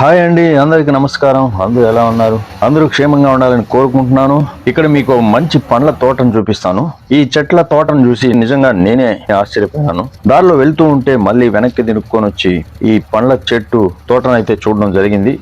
Hi అండి అందరికీ నమస్కారం. అందరూ ఎలా ఉన్నారు? అందరూ క్షేమంగా ఉండాలని కోరుకుంటున్నాను. ఇక్కడ మీకు మంచి పండ్ల తోటను చూపిస్తాను. ఈ చెట్ల తోటను చూసి నిజంగా నేనే ఆశ్చర్యపోయాను. దారిలో వెళ్తూ ఉంటే మళ్ళీ వెనక్కి తినుక్కొని వచ్చి ఈ పండ్ల చెట్టు తోటను అయితే చూడడం జరిగింది.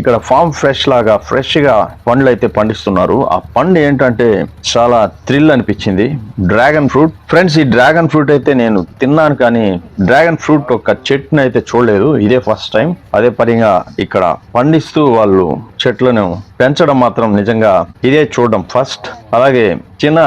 ఇక్కడ ఫామ్ ఫ్రెష్ లాగా ఫ్రెష్గా పండ్లు అయితే పండిస్తున్నారు. ఆ పండు ఏంటంటే చాలా థ్రిల్ అనిపించింది. Dragon fruit. ఫ్రెండ్స్ ఈ డ్రాగన్ ఫ్రూట్ అయితే నేను తిన్నాను కానీ డ్రాగన్ ఫ్రూట్ ఒక చెట్టును అయితే చూడలేదు. ఇదే ఫస్ట్ టైం. అదే పనిగా ఇక్కడ పండిస్తూ వాళ్ళు చెట్లను పెంచడం మాత్రం నిజంగా ఇదే చూడడం ఫస్ట్. అలాగే చిన్న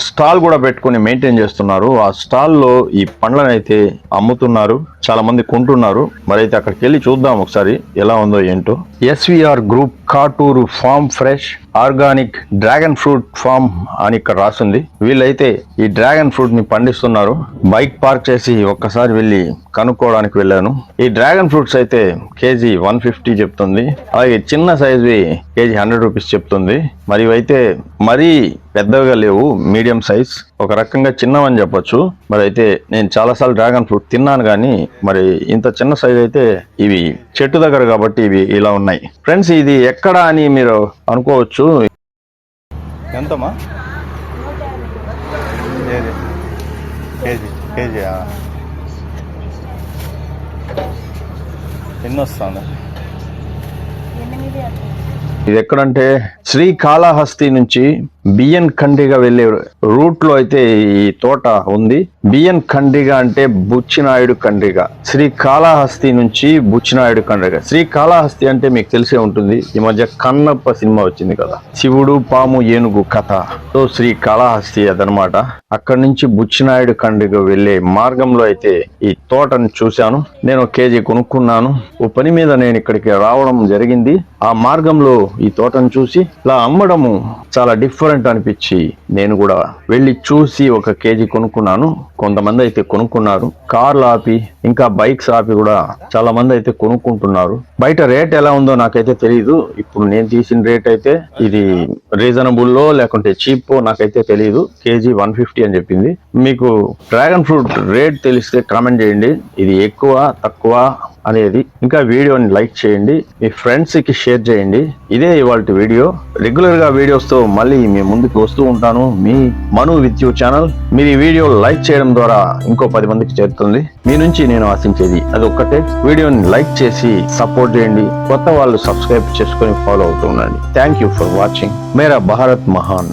స్టాల్ కూడా పెట్టుకొని మెయింటైన్ చేస్తున్నారు. ఆ స్టాల్లో ఈ పండ్లను అయితే అమ్ముతున్నారు. చాలా మంది కొంటున్నారు. మరి అయితే అక్కడికి వెళ్ళి చూద్దాం ఒకసారి ఎలా ఉందో ఏంటో. SVR group Katuru farm fresh organic dragon fruit farm అని ఇక్కడ రాసింది. వీళ్ళైతే ఈ డ్రాగన్ ఫ్రూట్ని పండిస్తున్నారు. బైక్ పార్క్ చేసి ఒక్కసారి వెళ్ళి కనుక్కోవడానికి వెళ్ళాను. ఈ డ్రాగన్ ఫ్రూట్స్ అయితే కేజీ వన్ ఫిఫ్టీ చెప్తుంది. అలాగే చిన్న సైజ్వి కేజీ హండ్రెడ్ రూపీస్ చెప్తుంది. మరి ఇవైతే మరీ పెద్దవిగా లేవు మీడియం సైజ్ ఒక రకంగా చిన్నవని చెప్పొచ్చు. మరి అయితే నేను చాలాసార్లు డ్రాగన్ ఫ్రూట్ తిన్నాను కానీ మరి ఇంత చిన్న సైజ్ అయితే ఇవి చెట్టు దగ్గర కాబట్టి ఇవి ఇలా ఉన్నాయి. ఫ్రెండ్స్ ఇది ఎక్కడ అని మీరు అనుకోవచ్చు. ఎంతమ్మా? ఏది కేజీ. కేజీ ఎన్ని వస్తుంది ఎనిమిది అట్లా. ఇది ఎక్కడంటే శ్రీకాళహస్తి నుంచి బియ్యం ఖండిగా వెళ్ళే రూట్లో అయితే ఈ తోట ఉంది. బియ్యం ఖండిగ అంటే బుచ్చినాయుడు ఖండిగ. శ్రీకాళహస్తి నుంచి బుచ్చినాయుడు ఖండిగ. శ్రీకాళహస్తి అంటే మీకు తెలిసే ఉంటుంది. ఈ మధ్య కన్నప్ప సినిమా వచ్చింది కదా. శివుడు పాము ఏనుగు కథ. సో శ్రీకాళహస్తి అదనమాట. అక్కడి నుంచి బుచ్చినాయుడు ఖండిగ వెళ్ళే మార్గంలో అయితే ఈ తోటను చూశాను. నేను ఒక కేజీ కొనుక్కున్నాను. ఓ పని మీద నేను ఇక్కడికి రావడం జరిగింది. ఆ మార్గంలో ఈ తోటను చూసి ఇలా అమ్మడము చాలా డిఫరెంట్ అనిపించి నేను కూడా వెళ్ళి చూసి ఒక కేజీ కొనుక్కున్నాను. కొంతమంది అయితే కొనుక్కున్నారు. కార్లు ఆపి ఇంకా బైక్స్ ఆపి కూడా చాలా మంది అయితే కొనుక్కుంటున్నారు. బయట రేట్ ఎలా ఉందో నాకైతే తెలియదు ఇప్పుడు నేను తీసిన రేట్ అయితే ఇది రీజనబుల్లో లేకుంటే చీప్ నాకైతే తెలియదు కేజీ వన్ ఫిఫ్టీ అని చెప్పింది. మీకు డ్రాగన్ ఫ్రూట్ రేట్ తెలిస్తే కామెంట్ చేయండి. ఇది ఎక్కువ తక్కువ అనేది. ఇంకా వీడియోని లైక్ చేయండి. మీ ఫ్రెండ్స్కి షేర్ చేయండి. ఇదే ఇవాళ వీడియో. రెగ్యులర్గా వీడియోస్తో మళ్ళీ మీ ముందుకు వస్తూ ఉంటాను. మీ మను విత్ యూ ఛానల్. మీరు ఈ వీడియో లైక్ చేయడం ద్వారా ఇంకో పది మందికి చేరుతుంది. మీ నుంచి నేను ఆశించేది అది ఒక్కటే వీడియోని లైక్ చేసి సపోర్ట్ చేయండి. కొత్త వాళ్ళు సబ్స్క్రైబ్ చేసుకొని ఫాలో అవుతూ ఉండండి. Thank you for watching. మేరా భారత్ మహాన్.